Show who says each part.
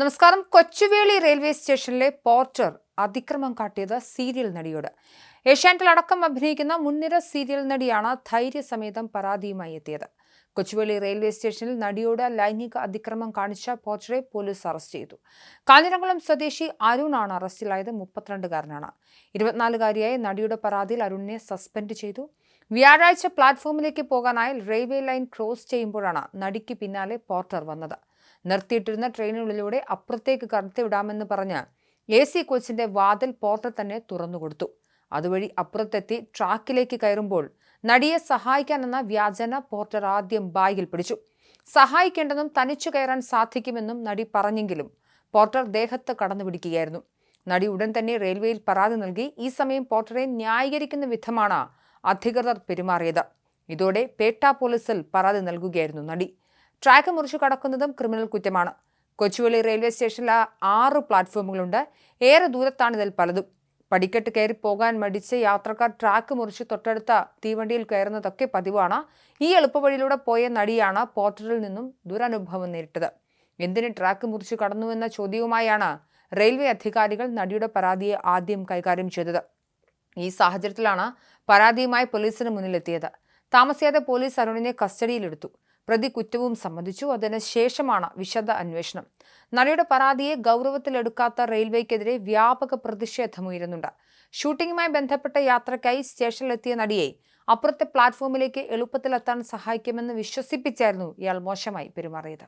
Speaker 1: നമസ്കാരം. കൊച്ചുവേളി റെയിൽവേ സ്റ്റേഷനിലെ പോർട്ടർ അതിക്രമം കാട്ടിയത് സീരിയൽ നടിയോട്. ഏഷ്യാനെറ്റിൽ അടക്കം അഭിനയിക്കുന്ന മുൻനിര സീരിയൽ നടിയാണ് ധൈര്യസമേതം പരാതിയുമായി എത്തിയത്. കൊച്ചുവേളി റെയിൽവേ സ്റ്റേഷനിൽ നടിയോട് ലൈംഗിക അതിക്രമം കാണിച്ച പോർട്ടറെ പോലീസ് അറസ്റ്റ് ചെയ്തു. കാഞ്ഞിരംകുളം സ്വദേശി അരുണാണ് അറസ്റ്റിലായത് മുപ്പത്തിരണ്ടുകാരനാണ്. ഇരുപത്തിനാലുകാരിയായ നടിയുടെ പരാതിയിൽ അരുണിനെ സസ്പെൻഡ് ചെയ്തു. വ്യാഴാഴ്ച പ്ലാറ്റ്ഫോമിലേക്ക് പോകാനായി റെയിൽവേ ലൈൻ ക്രോസ് ചെയ്യുമ്പോഴാണ് നടിക്ക് പിന്നാലെ പോർട്ടർ വന്നത്. നിർത്തിയിട്ടിരുന്ന ട്രെയിനുകളിലൂടെ അപ്പുറത്തേക്ക് കടത്തിവിടാമെന്ന് പറഞ്ഞ് എ സി കോച്ചിന്റെ വാതിൽ പോർട്ടർ തന്നെ തുറന്നുകൊടുത്തു അതുവഴി അപ്പുറത്തെത്തി ട്രാക്കിലേക്ക് കയറുമ്പോൾ നടിയെ സഹായിക്കാനെന്ന വ്യാജന പോർട്ടർ ആദ്യം ബാഗിൽ പിടിച്ചു. സഹായിക്കേണ്ടെന്നും തനിച്ചു കയറാൻ സാധിക്കുമെന്നും നടി പറഞ്ഞെങ്കിലും പോർട്ടർ ദേഹത്ത് കടന്നു പിടിക്കുകയായിരുന്നു. നടി ഉടൻ തന്നെ റെയിൽവേയിൽ പരാതി നൽകി ഈ സമയം പോർട്ടറെ ന്യായീകരിക്കുന്ന വിധമാണ് അധികൃതർ പെരുമാറിയത്. ഇതോടെ പേട്ട പോലീസിൽ പരാതി നൽകുകയായിരുന്നു നടി. ട്രാക്ക് മുറിച്ചു കടക്കുന്നതും ക്രിമിനൽ കുറ്റമാണ്. കൊച്ചുവേളി റെയിൽവേ സ്റ്റേഷനിൽ ആറ് പ്ലാറ്റ്ഫോമുകളുണ്ട്. ഏറെ ദൂരത്താണ് ഇതിൽ പലതും. പടിക്കെട്ട് കയറി പോകാൻ മടിച്ച് യാത്രക്കാർ ട്രാക്ക് മുറിച്ച് തൊട്ടടുത്ത തീവണ്ടിയിൽ കയറുന്നതൊക്കെ പതിവാണ്. ഈ എളുപ്പവഴിയിലൂടെ പോയ നടിയാണ് പോർട്ടലിൽ നിന്നും ദുരനുഭവം നേരിട്ടത്. എന്തിന് ട്രാക്ക് മുറിച്ച് കടന്നുവെന്ന ചോദ്യവുമായാണ് റെയിൽവേ അധികാരികൾ നടിയുടെ പരാതിയെ ആദ്യം കൈകാര്യം ചെയ്തത്. ഈ സാഹചര്യത്തിലാണ് പരാതിയുമായി പോലീസിന് മുന്നിലെത്തിയത്. താമസിയാതെ പോലീസ് അരുണിനെ കസ്റ്റഡിയിലെടുത്തു. പ്രതി കുറ്റവും സമ്മതിച്ചു. അതിന് ശേഷമാണ് വിശദ അന്വേഷണം. നടിയുടെ പരാതിയെ ഗൗരവത്തിലെടുക്കാത്ത റെയിൽവേക്കെതിരെ വ്യാപക പ്രതിഷേധമുയരുന്നുണ്ട്. ഷൂട്ടിംഗുമായി ബന്ധപ്പെട്ട യാത്രയ്ക്കായി സ്റ്റേഷനിലെത്തിയ നടിയെ അപ്പുറത്തെ പ്ലാറ്റ്ഫോമിലേക്ക് എളുപ്പത്തിലെത്താൻ സഹായിക്കുമെന്ന് വിശ്വസിപ്പിച്ചായിരുന്നു ഇയാൾ മോശമായി പെരുമാറിയത്.